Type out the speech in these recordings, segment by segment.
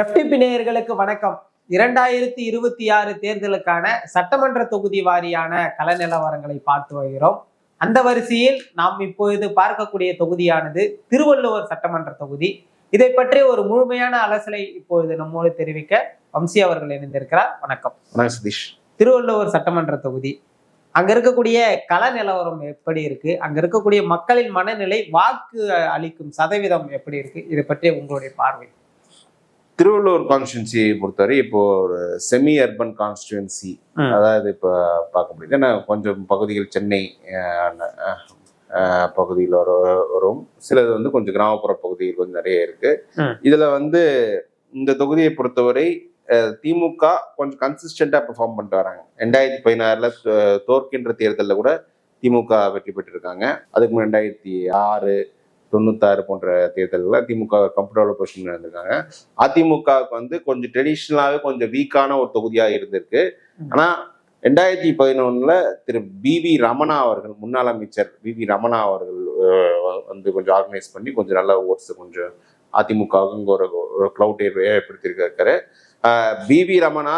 FTP நேயர்களுக்கு வணக்கம். இரண்டாயிரத்தி இருபத்தி ஆறு தேர்தலுக்கான சட்டமன்ற தொகுதி வாரியான கள நிலவரங்களை பார்த்து வருகிறோம். அந்த வரிசையில் நாம் இப்பொழுது பார்க்கக்கூடிய தொகுதியானது திருவள்ளுவர் சட்டமன்ற தொகுதி. இதை பற்றி ஒரு முழுமையான அலசலை இப்பொழுது நம்மோடு தெரிவிக்க வம்சி அவர்கள் இணைந்திருக்கிறார். வணக்கம். வணக்கம் சதீஷ். திருவள்ளுவர் சட்டமன்ற தொகுதி. அங்க இருக்கக்கூடிய கள நிலவரம் எப்படி இருக்கு? அங்க இருக்கக்கூடிய மக்களின் மனநிலை வாக்கு அளிக்கும் சதவீதம் எப்படி இருக்கு? இதை பற்றி உங்களுடைய பார்வை. திருவள்ளூர் கான்ஸ்டுவன்சியை பொறுத்தவரை இப்போ ஒரு செமி அர்பன் கான்ஸ்டுவன்சி. அதாவது இப்போ பார்க்க முடியுது. ஏன்னா கொஞ்சம் பகுதிகள் சென்னை பகுதியில் வர வரும். சிலது வந்து கொஞ்சம் கிராமப்புற பகுதிகள் கொஞ்சம் நிறைய இருக்கு. இதுல வந்து இந்த தொகுதியை பொறுத்தவரை திமுக கொஞ்சம் கன்சிஸ்டண்டா பெர்ஃபார்ம் பண்ணிட்டு வராங்க. ரெண்டாயிரத்தி பதினாறுல தோற்கின்ற தேர்தலில் கூட திமுக வெற்றி பெற்றிருக்காங்க. அதுக்கு முன்னாடி ரெண்டாயிரத்தி ஆறு தொண்ணூத்தாறு போன்ற தேர்தல்களில் திமுக கம்ஃபர்டபுள் பொசிஷன் இருந்திருக்காங்க. அதிமுகவுக்கு வந்து கொஞ்சம் ட்ரெடிஷ்னலாகவே கொஞ்சம் வீக்கான ஒரு தொகுதியாக இருந்திருக்கு. ஆனால் ரெண்டாயிரத்தி பதினொன்றில் திரு பி வி ரமணா அவர்கள் முன்னாள் அமைச்சர் பி வி ரமணா அவர்கள் வந்து கொஞ்சம் ஆர்கனைஸ் பண்ணி கொஞ்சம் நல்ல ஓட்ஸ் கொஞ்சம் அதிமுகவுக்கு ஒரு ஒரு க்ளவுட் ஏற்படுத்தியிருக்காரு. பி வி ரமணா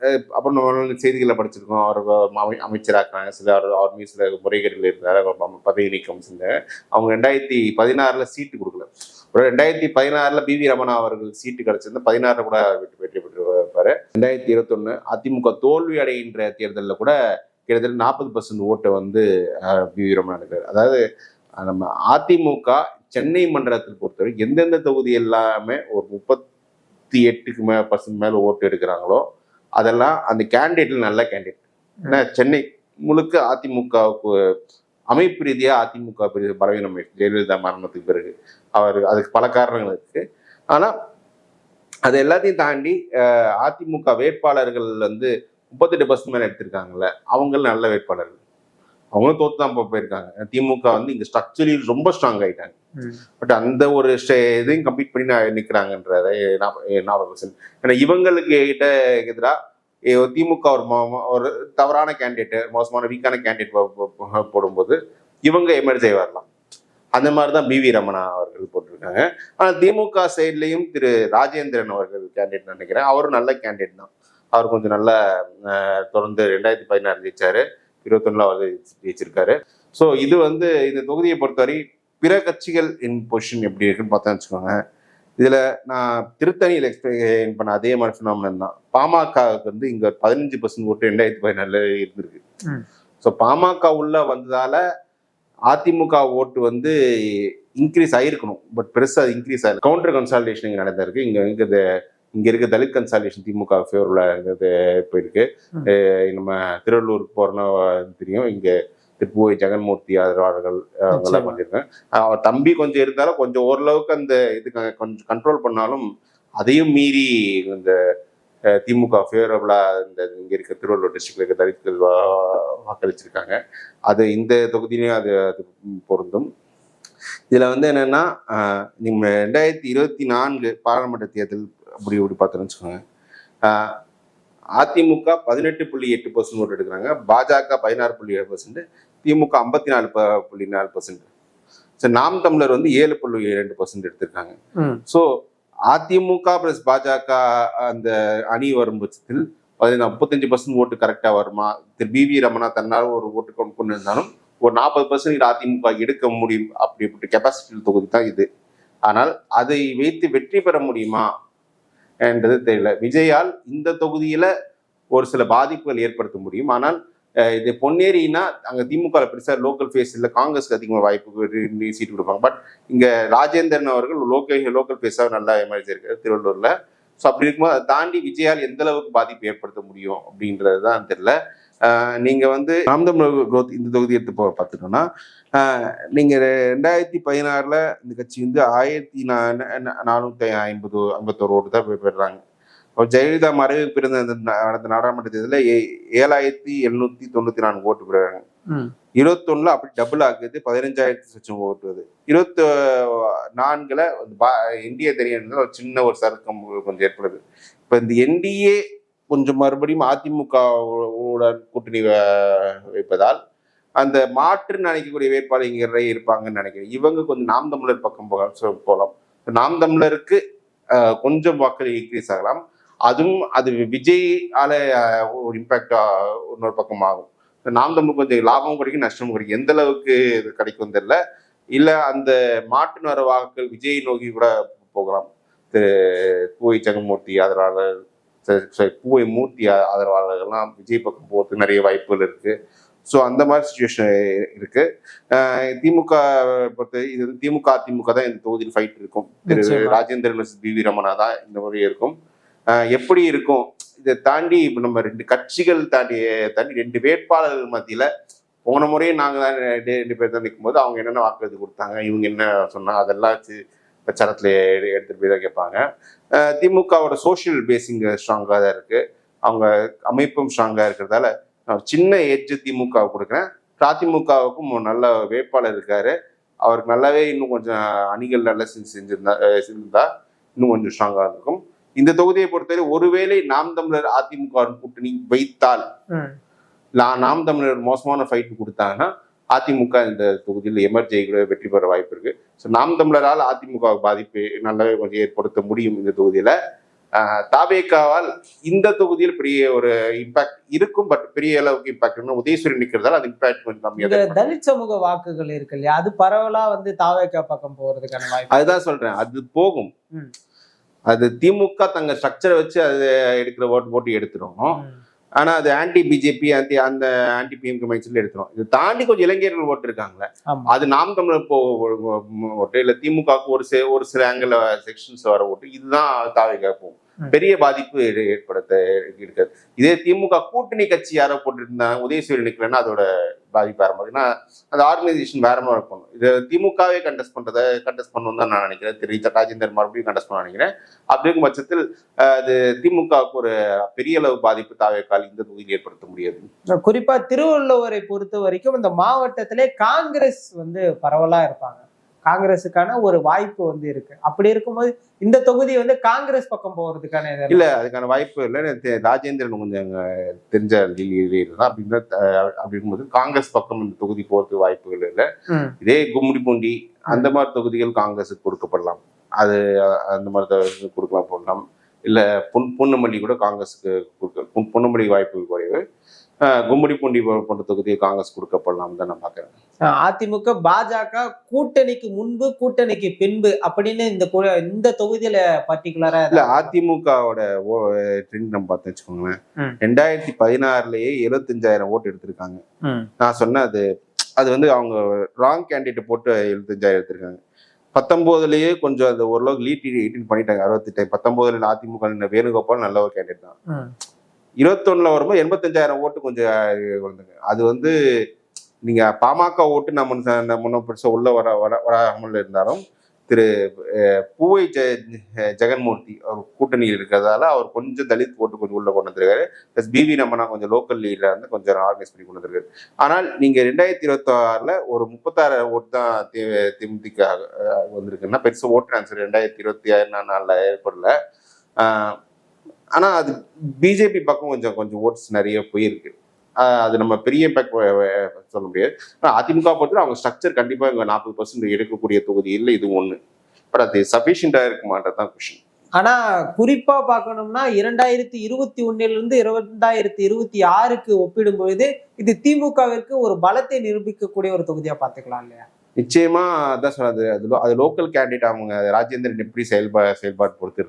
அப்புறம் நம்ம செய்திகளை படிச்சிருக்கோம். அவர் அமை- அமைச்சராக்குறாங்க சில அவர் அவர் மீது சில முறைகேடுகள் இருந்தார் அவர் பதவி நீக்கம் செஞ்சாங்க அவங்க ரெண்டாயிரத்தி பதினாறில் சீட்டு கொடுக்கல. ரெண்டாயிரத்தி பதினாறில் பி வி ரமணா அவர்கள் சீட்டு கிடச்சிருந்தா பதினாறில் கூட வெற்றி வெற்றி பெற்றிருப்பாரு. ரெண்டாயிரத்தி இருபத்தொன்னு அதிமுக தோல்வி அடைகின்ற தேர்தலில் கூட கிட்டத்தட்ட நாற்பது பர்சன்ட் ஓட்டை வந்து பிவி பி வி ரமணா எடுக்கிறார். அதாவது நம்ம அதிமுக சென்னை மண்டலத்தில் பொறுத்தவரை எந்தெந்த தொகுதி எல்லாமே ஒரு முப்பத்தி எட்டுக்கு மே பர்சன்ட் மேலே ஓட்டு எடுக்கிறாங்களோ அதெல்லாம் அந்த கேண்டிடேட்ல நல்ல கேண்டிடேட் ஏன்னா சென்னை முழுக்க அதிமுகவுக்கு அமைப்பு ரீதியா அதிமுக பெரிய பலவீனம். ஜெயலலிதா மரணத்துக்கு பிறகு. அவர் அதுக்கு பல காரணங்கள் இருக்கு. ஆனா அது எல்லாத்தையும் தாண்டி அதிமுக வேட்பாளர்கள் வந்து முப்பத்தெட்டு பர்சன்ட் மேல எடுத்திருக்காங்கல்ல அவங்க நல்ல வேட்பாளர்கள். அவங்களும் தோத்து தான் போ- போயிருக்காங்க திமுக வந்து இங்க ஸ்ட்ரக்சரலி ரொம்ப ஸ்ட்ராங் ஆயிட்டாங்க. பட் அந்த ஒரு ஸ்டே- இதையும் கம்ப்ளீட் பண்ணி நான் நிற்கிறாங்கன்றதை ஞாபகம் ஏன்னா இவங்களுக்கு கிட்ட எதிராக திமுக ஒரு ஒரு தவறான கேண்டிடேட் மோசமான வீக்கான கேண்டிடேட் போடும்போது இவங்க எமர்ஜை வரலாம் அந்த மாதிரி தான் பிவி ரமணா அவர்கள் போட்டிருக்காங்க. ஆனால் திமுக சைட்லேயும் திரு ராஜேந்திரன் அவர்கள் கேண்டிடேட் நினைக்கிறேன். அவரும் நல்ல கேண்டிடேட் தான். அவர் கொஞ்சம் நல்ல தொடர்ந்து ரெண்டாயிரத்தி பதினாறு ஜெயிச்சாரு. இருபத்தொன்னுல அவர் ஜெயிச்சிருக்காரு. ஸோ இது வந்து இந்த தொகுதியை பொறுத்தவரை பிற கட்சிகள் இன் பொசிஷன் எப்படி இருக்குன்னு பார்த்தா வச்சுக்கோங்க. இதுல நான் திருத்தணியில் எக்ஸ்பிளைன் பண்ண அதே மாதிரி ஃபினாமினன் தான். பாமகவுக்கு வந்து இங்க பதினஞ்சு பர்சன்ட் ஓட்டு ரெண்டாயிரத்தி பதினாலுல இருந்திருக்கு. ஸோ பாமக உள்ள வந்ததால அதிமுக ஓட்டு வந்து இன்க்ரீஸ் ஆயிருக்கணும். பட் பெருசா இன்க்ரீஸ் ஆகல. கவுண்டர் கன்சாலிடேஷன் இங்க நடந்திருக்கு. இங்க இங்க இங்க இருக்க தலித் கன்சாலிடேஷன் திமுக ஃபேவர்ல போயிருக்கு. நம்ம திருவள்ளூருக்கு போறோம்னா தெரியும். இங்க திருப்புவை ஜெகன்மூர்த்தி ஆதரவாளர்கள் அவங்கெல்லாம் நிச்சயமா. பண்ணியிருக்காங்க அவர் தம்பி கொஞ்சம் இருந்தாலும் கொஞ்சம் ஓரளவுக்கு அந்த இது கொஞ்சம் கண்ட்ரோல் பண்ணாலும் அதையும் மீறி இந்த திமுக ஃபேவரபிளா இந்த இங்க இருக்க திருவள்ளூர் டிஸ்ட்ரிக்ட்ல இருக்க தலித்கள் வாக்களிச்சிருக்காங்க. அது இந்த தொகுதியிலையும் அது அது பொருந்தும். இதுல வந்து என்னன்னா அஹ், நீங்க ரெண்டாயிரத்தி இருபத்தி நான்கு பாராளுமன்ற தேர்தல் அப்படி இப்படி பார்த்தோன்னு வச்சுக்கோங்க அதிமுக பதினெட்டு புள்ளி எட்டு பர்சன்ட் ஓட்டு எடுக்கிறாங்க. பாஜக பதினாறு புள்ளி ஏழு பர்சன்ட் திமுக ஐம்பத்தி நாலு புள்ளி நாலு பர்சன்ட் ஸோ நாம் தமிழர் வந்து ஏழு புள்ளி ரெண்டு பர்சன்ட் எடுத்திருக்காங்க. ஸோ அதிமுக பிளஸ் பாஜக அந்த அணி வரும் பட்சத்தில் முப்பத்தஞ்சு பர்சன்ட் ஓட்டு கரெக்டா வருமா? திரு பி வி ரமணா தன்னால் ஒரு ஓட்டு கொண்டு கொண்டு இருந்தாலும் ஒரு நாற்பது பர்சன்ட் அதிமுக எடுக்க முடியும் அப்படிப்பட்ட கெப்பாசிட்டி தொகுதி தான் இது. ஆனால் அதை வைத்து வெற்றி பெற முடியுமா? என்றது தெரியல. விஜயால் இந்த தொகுதியில் ஒரு சில பாதிப்புகள் ஏற்படுத்த முடியும். ஆனால் இது பொன்னேரினா அங்கே திமுக பெருசாக லோக்கல் ஃபேஸ் இல்லை காங்கிரஸ்க்கு அதிகமாக வாய்ப்பு சீட்டு கொடுப்பாங்க. பட் இங்கே ராஜேந்திரன் அவர்கள் லோக்கல் லோக்கல் ஃபேஸாக நல்லா எமர்ஜிருக்காரு திருவள்ளூரில். ஸோ அப்படி இருக்கும்போது அதை தாண்டி விஜயால் எந்த அளவுக்கு பாதிப்பு ஏற்படுத்த முடியும் அப்படின்றது தான் தெரியல. ஆஹ் நீங்க வந்து நாம் தமிழர் growth இந்த தொகுதி எடுத்து போ பார்த்துட்டோம்னா ஆஹ் நீங்க ரெண்டாயிரத்தி பதினாறுல இந்த கட்சி வந்து ஆயிரத்தி நானூத்தி ஐம்பது ஐம்பத்தோரு ஓட்டு தான் போய் பெறுறாங்க. அப்போ ஜெயலலிதா மறைவு பிறந்த நடந்த நாடாளுமன்ற தேர்தலில் ஏ ஏழாயிரத்தி எழுநூத்தி தொண்ணூத்தி நான்கு ஓட்டு பெறுறாங்க. இருபத்தொன்னுல அப்படி டபுள் ஆகுது பதினஞ்சாயிரத்தி சொச்சம் ஓட்டு வருது இருபத்தி நான்குல இந்திய தெரியும் ஒரு சின்ன ஒரு சறுக்கம் கொஞ்சம் ஏற்படுது. இப்போ இந்த என்டிஏ கொஞ்சம் மறுபடியும் அதிமுகவுடன் கூட்டணி வ- வைப்பதால் அந்த மாற்று நினைக்கக்கூடிய வேட்பாளர் இருப்பாங்கன்னு நினைக்கிறேன். இவங்க கொஞ்சம் நாம் தமிழர் பக்கம் போகலாம் நாம் தமிழருக்கு கொஞ்சம் வாக்குகள் இன்க்ரீஸ் ஆகலாம். அதுவும் அது விஜய் ஆல ஒரு இம்பாக்ட் இன்னொரு பக்கம் ஆகும். நாம் தமிழ் கொஞ்சம் லாபமும் கிடைக்கும் நஷ்டமும் கிடைக்கும். எந்த அளவுக்கு இது கிடைக்கும் தெரியல. இல்லை அந்த மாட்டு வர வாக்குகள் விஜய் நோக்கி கூட போகலாம். திரு பூவை சங்கமூர்த்தி அதனால பூவை மூர்த்தி ஆதரவாளர்கள்லாம் விஜய் பக்கம் போகிறதுக்கு நிறைய வாய்ப்புகள் இருக்கு. ஸோ அந்த மாதிரி சுச்சுவேஷன் இருக்கு. அஹ் திமுக பொறுத்த இது வந்து திமுக அதிமுக தான் இந்த தொகுதியில் ஃபைட் இருக்கும். திரு. Rajendran versus P V Ramana தான் இந்த முறை இருக்கும். எப்படி இருக்கும்? இதை தாண்டி இப்போ நம்ம ரெண்டு கட்சிகள் தாண்டி தாண்டி ரெண்டு வேட்பாளர்கள் மத்தியில போன முறையும் நாங்கள் தான் ரெண்டு பேர் தான் நிற்கும்போது அவங்க என்னென்ன வாக்குறுதி கொடுத்தாங்க இவங்க என்ன சொன்னாங்க அதெல்லாம் வச்சு பிரச்சாரத்தில் எடுத்துட்டு போய் தான் கேட்பாங்க. திமுகவோட சோஷியல் பேசிங் ஸ்ட்ராங்காக தான் இருக்கு. அவங்க அமைப்பும் ஸ்ட்ராங்காக இருக்கிறதால நான் சின்ன எட்ஜ் திமுக கொடுக்குறேன். அதிமுகவுக்கும் நல்ல வேட்பாளர் இருக்காரு. அவருக்கு நல்லாவே இன்னும் கொஞ்சம் அணிகள் நல்லா செஞ்சு செஞ்சிருந்தா செஞ்சிருந்தா இன்னும் கொஞ்சம் ஸ்ட்ராங்காக இருக்கும். இந்த தொகுதியை பொறுத்தவரை ஒருவேளை நாம் தமிழர் அதிமுக கூட்டணி வைத்தால். நான் நாம் தமிழர் மோசமான ஃபைட் கொடுத்தாங்கன்னா அதிமுக இந்த தொகுதியில் எமர்ஜி கூட வெற்றி பெற வாய்ப்பு இருக்கு. ஸோ நாம் தமிழரால் அதிமுக பாதிப்பு நல்லாவே கொஞ்சம் ஏற்படுத்த முடியும் இந்த தொகுதியில. ஆஹ் தாவேகாவால் இந்த தொகுதியில் பெரிய ஒரு இம்பாக்ட் இருக்கும் பட் பெரிய அளவுக்கு இம்பாக்ட் உதயசூரியன் நிற்கிறதால அது இம்பாக்ட் கொஞ்சம் கம்மியாக தலித் சமூக வாக்குகள் இருக்கு இல்லையா? அது பரவலா வந்து தாவேக்கா பக்கம் போறதுக்கான வாய்ப்பு அதுதான் சொல்றேன் அது போகும். அது திமுக தங்க ஸ்ட்ரக்சரை வச்சு அது எடுக்கிற ஓட்டு போட்டு எடுத்துரும். ஆனா அது ஆன்டி பிஜேபி ஆன்டி அந்த ஆன்டி பிஎம்கே மைண்ட்ஸ்ல எடுத்துரும். இது தாண்டி கொஞ்சம் இளைஞர்கள் ஓட்டு இருக்காங்களே அது நாம் தமிழர் ஓட்டு இல்ல திமுகவுக்கு ஒரு ஒரு சில ஆங்கிள் செக்ஷன்ஸ் வர ஓட்டு இதுதான் தாவைக்கா போகும். ம். பெரிய பாதிப்பு ஏற்படுத்த இருக்காது. இதே திமுக கூட்டணி கட்சி யாரோ போட்டிருந்தாங்க உதயசூரியன் நிக்கலன்னா அதோட பாதிப்பு ஆரம்பம் ஏன்னா அந்த ஆர்கனைசேஷன் வேற மாதிரி இருக்கணும் இது திமுகவே கண்டெஸ்ட் பண்ணுறத கண்டெஸ்ட் பண்ணணும் தான் நான் நினைக்கிறேன். திரு ராஜேந்தர் மறுபடியும் கண்டெஸ்ட் பண்ண நினைக்கிறேன். அப்படி இருக்கும் பட்சத்தில் அது திமுகவுக்கு ஒரு பெரிய அளவு பாதிப்பு தாவேக்கால் இந்த தொகுதியில் ஏற்படுத்த முடியாது. குறிப்பா திருவள்ளுவரை பொறுத்த வரைக்கும் இந்த மாவட்டத்திலே காங்கிரஸ் வந்து பரவலாக இருப்பாங்க. காங்கிரஸுக்கான ஒரு வாய்ப்பு வந்து இருக்கு. அப்படி இருக்கும்போது இந்த தொகுதி வந்து காங்கிரஸ் பக்கம் போறதுக்கான இல்ல அதுக்கான வாய்ப்பு இல்லை. ராஜேந்திரன் கொஞ்சம் தெரிஞ்ச லீடர் தான். அப்படின்னா அஹ், அப்படி இருக்கும்போது காங்கிரஸ் பக்கம் இந்த தொகுதி போறதுக்கு வாய்ப்புகள் இல்லை. இதே கும்மிடிப்பூண்டி அந்த மாதிரி தொகுதிகள் காங்கிரஸுக்கு கொடுக்கப்படலாம். அது அந்த மாதிரி கொடுக்கலாம் போடலாம். இல்ல பொன் பொன்னுமல்லி கூட காங்கிரஸுக்கு கொடுக்க பொன்- பொன்னுமல்லி வாய்ப்பு குறைவு. கும்மிடிப்பூண்டி போன்ற தொகுதியை காங்கிரஸ் கொடுக்கப்படலாம் தான் நான் பாக்குறேன் அஹ் அதிமுக பாஜக கூட்டணிக்கு முன்பு கூட்டணிக்கு பின்பு அப்படின்னு இந்த இந்த தொகுதியில பர்டிகுலரா இல்ல அதிமுகவோட ட்ரெண்ட் நம்ம பார்த்து வச்சுக்கோங்களேன். ரெண்டாயிரத்தி பதினாறுலயே எழுபத்தஞ்சாயிரம் ஓட்டு எடுத்திருக்காங்க. நான் சொன்ன அது அது வந்து அவங்க ராங் கேண்டிடேட் போட்டு எழுபத்தஞ்சாயிரம் எடுத்திருக்காங்க. பத்தொன்பதுலயே கொஞ்சம் அந்த ஓரளவுக்கு லீட் எயிட்டின் பண்ணிட்டாங்க அறுபத்தெட்டு பத்தொன்பதுல அதிமுக வேணுகோபால் நல்ல ஒரு கேண்டிடேட் தான். இருபத்தொன்னுல வரும்போது எண்பத்தஞ்சாயிரம் ஓட்டு கொஞ்சம் வந்துங்க அது வந்து நீங்கள் பாமக ஓட்டு நம்ம நம்ம முன்ன பெருசாக உள்ள வர வர வராமல் இருந்தாலும் திரு பூவை ஜெ ஜெகன்மூர்த்தி அவர் கூட்டணியில் இருக்கிறதால அவர் கொஞ்சம் தலித் ஓட்டு கொஞ்சம் உள்ளே கொண்டு வந்திருக்காரு. ப்ளஸ் பிவி நம்மனா கொஞ்சம் லோக்கல் லீடில் இருந்து கொஞ்சம் ஆர்கனைஸ் பண்ணி கொண்டு வந்திருக்காரு. ஆனால் நீங்கள் ரெண்டாயிரத்தி இருபத்தாறில் ஒரு முப்பத்தாறு ஓட்டு தான் தி- திமுக வந்திருக்குன்னா பெருசு ஓட்டு ட்ரான்ஸ்ஃபர் ரெண்டாயிரத்தி இருபத்தி ஆறு நாலில் ஏற்படல ஆனால் ஆனா அது பிஜேபி பக்கம் கொஞ்சம் கொஞ்சம் ஓட்ஸ் நிறைய போயிருக்கு. அது நம்ம பெரிய இம்பாக்ட் சொல்ல முடியாது. ஆனால் அதிமுக பொறுத்தவரை அவங்க ஸ்ட்ரக்சர் கண்டிப்பாக இங்கே நாற்பது பர்சன்ட் எடுக்கக்கூடிய தொகுதி இல்லை இது ஒன்று பட் அது சஃபிஷியண்டா இருக்குமான்றது தான் கொஷின் ஆனா குறிப்பா பார்க்கணும்னா இரண்டாயிரத்தி இருபத்தி ஒன்னுல இருந்து இரண்டாயிரத்தி இருபத்தி ஆறுக்கு ஒப்பிடும் பொழுது இது திமுகவிற்கு ஒரு பலத்தை நிரூபிக்கக்கூடிய ஒரு தொகுதியா பாத்துக்கலாம் இல்லையா? நிச்சயமா அதான் சொல்றது. அது அது லோக்கல் கேண்டிடேட் அவங்க ராஜேந்திரன் எப்படி செயல்பா செயல்பாடு பொறுத்து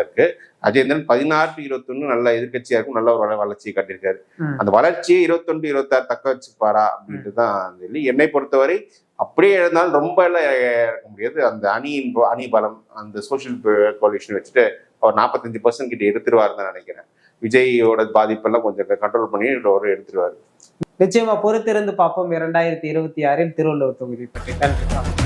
இருக்கு ராஜேந்திரன் பதினாறு டு இருபத்தொன்னு நல்ல எதிர்க்கட்சியா இருக்கும் நல்ல ஒரு வள- வளர்ச்சியை கட்டியிருக்காரு. அந்த வளர்ச்சியை இருபத்தொன்று இருபத்தாறு தக்க வச்சுப்பாரா அப்படின்ட்டு தான் சொல்லி என்னை பொறுத்தவரை அப்படியே எழுந்தாலும் ரொம்ப எல்லாம் இறக்க முடியாது. அந்த அணியின் அணி பலம் அந்த சோஷியல் கோலிஷன் வச்சுட்டு அவர் நாற்பத்தஞ்சு பர்சன்ட் கிட்ட எடுத்துருவாருன்னு நினைக்கிறேன். விஜயோட பாதிப்பெல்லாம் கொஞ்சம் கண்ட்ரோல் பண்ணி ஒரு எடுத்துருவாரு. நிச்சயமா பொறுத்திருந்து பார்ப்போம் இரண்டாயிரத்தி இருபத்தி ஆறில் திருவள்ளுவர் தொகுதி பற்றி. நன்றி.